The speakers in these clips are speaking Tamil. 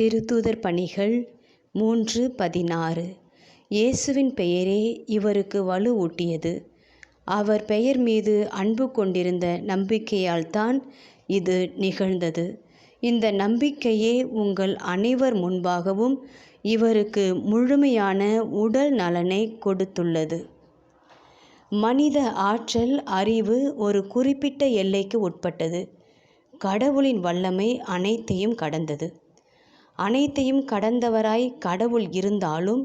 திருத்தூதர் பணிகள் மூன்று பதினாறு. இயேசுவின் பெயரே இவருக்கு வலுவூட்டியது அவர் பெயர் மீது அன்பு கொண்டிருந்த நம்பிக்கையால் தான் இது நிகழ்ந்தது. இந்த நம்பிக்கையே உங்கள் அனைவர் முன்பாகவும் இவருக்கு முழுமையான உடல் நலனை கொடுத்துள்ளது. மனித ஆற்றல் அறிவு ஒரு குறிப்பிட்ட எல்லைக்கு உட்பட்டது. கடவுளின் வல்லமை அனைத்தையும் கடந்தது. அனைத்தையும் கடந்தவராய் கடவுள் இருந்தாலும்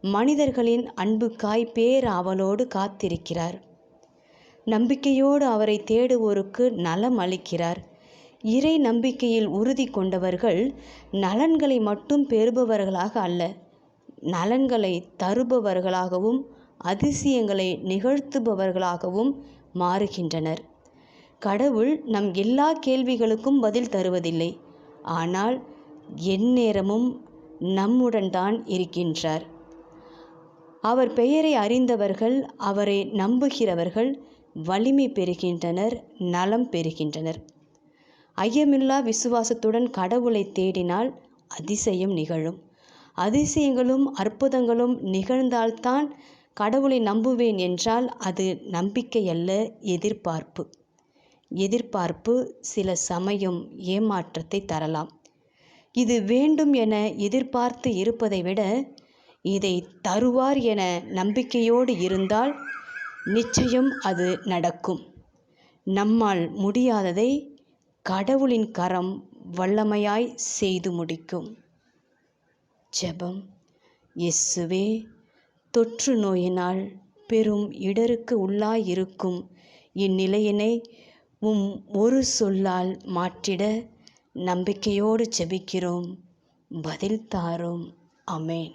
மனிதர்களின் அன்புக்காய் பேராவலோடு காத்திருக்கிறார். நம்பிக்கையோடு அவரை தேடுவோருக்கு நலம் அளிக்கிறார். இறை நம்பிக்கையில் உறுதி கொண்டவர்கள் நலன்களை மட்டும் பெறுபவர்களாக அல்ல நலன்களை தருபவர்களாகவும் அதிசயங்களை நிகழ்த்துபவர்களாகவும் மாறுகின்றனர். கடவுள் நம் எல்லா கேள்விகளுக்கும் பதில் தருவதில்லை. ஆனால் எந்நேரமும் நம்முடன் தான் இருக்கின்றார். அவர் பெயரை அறிந்தவர்கள் அவரை நம்புகிறவர்கள் வலிமை பெறுகின்றனர் நலம் பெறுகின்றனர். ஐயமில்லா விசுவாசத்துடன் கடவுளை தேடினால் அதிசயம் நிகழும். அதிசயங்களும் அற்புதங்களும் நிகழ்ந்தால்தான் கடவுளை நம்புவேன் என்றால் அது நம்பிக்கை அல்ல எதிர்பார்ப்பு. எதிர்பார்ப்பு சில சமயம் ஏமாற்றத்தை தரலாம். இது வேண்டும் என எதிர்பார்த்து இருப்பதை விட இதை தருவார் என நம்பிக்கையோடு இருந்தால் நிச்சயம் அது நடக்கும். நம்மால் முடியாததை கடவுளின் கரம் வல்லமையாய் செய்து முடிக்கும். ஜெபம். இயேசுவே தொற்று நோயினால் பெரும் இடருக்கு உள்ளாயிருக்கும் இந்நிலையினை உம் ஒரு சொல்லால் மாற்றிட நம்பிக்கையோடு ஜெபிக்கிறோம். பதில் தாரும். அமேன்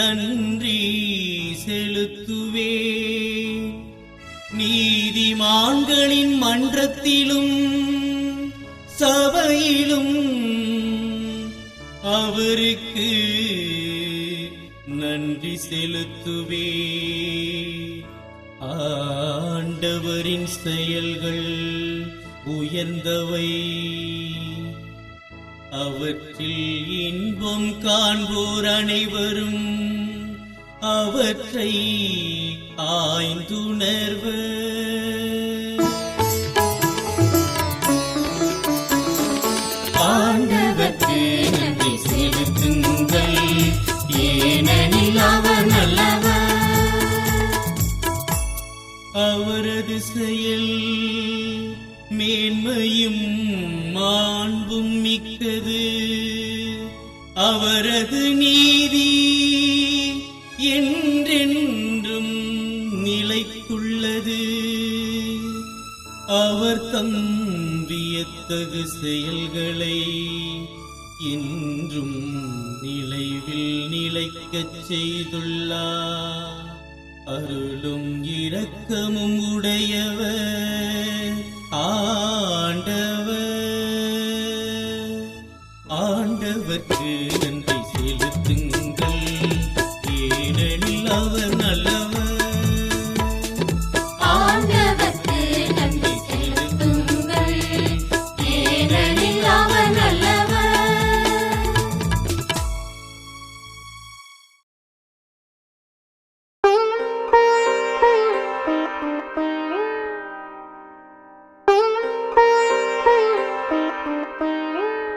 நன்றி செலுத்துவே. நீதிமான்களின் மன்றத்திலும் சபையிலும் அவருக்கு நன்றி செலுத்துவே. ஆண்டவரின் செயல்கள் உயர்ந்தவை. அவற்றில் இன்பம் காண்போர் அனைவரும். அவற்றை ஆய்ந்துணர்வு. அவர் தம்பியத்தகு செயல்களை இன்றும் நிலைவில் நிலைக்கச் செய்துள்ளார். அருளும் இரக்கமும் உடையவர் ஆண்ட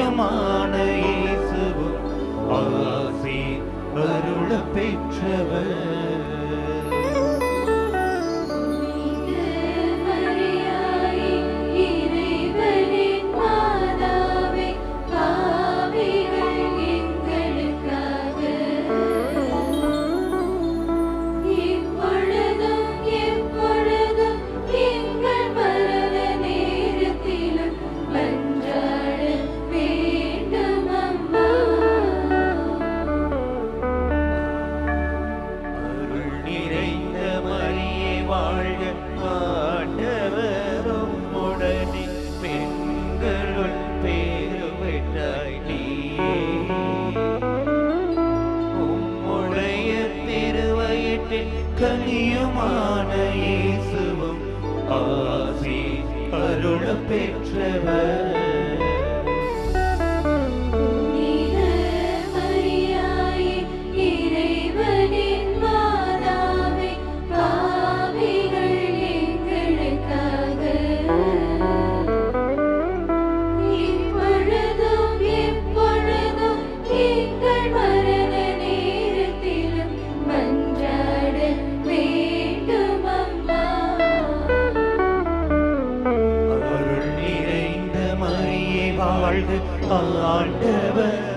கனியுமான இயேசுவும் ஆசி அருள பெற்றவர். பெற்றவர் Allah never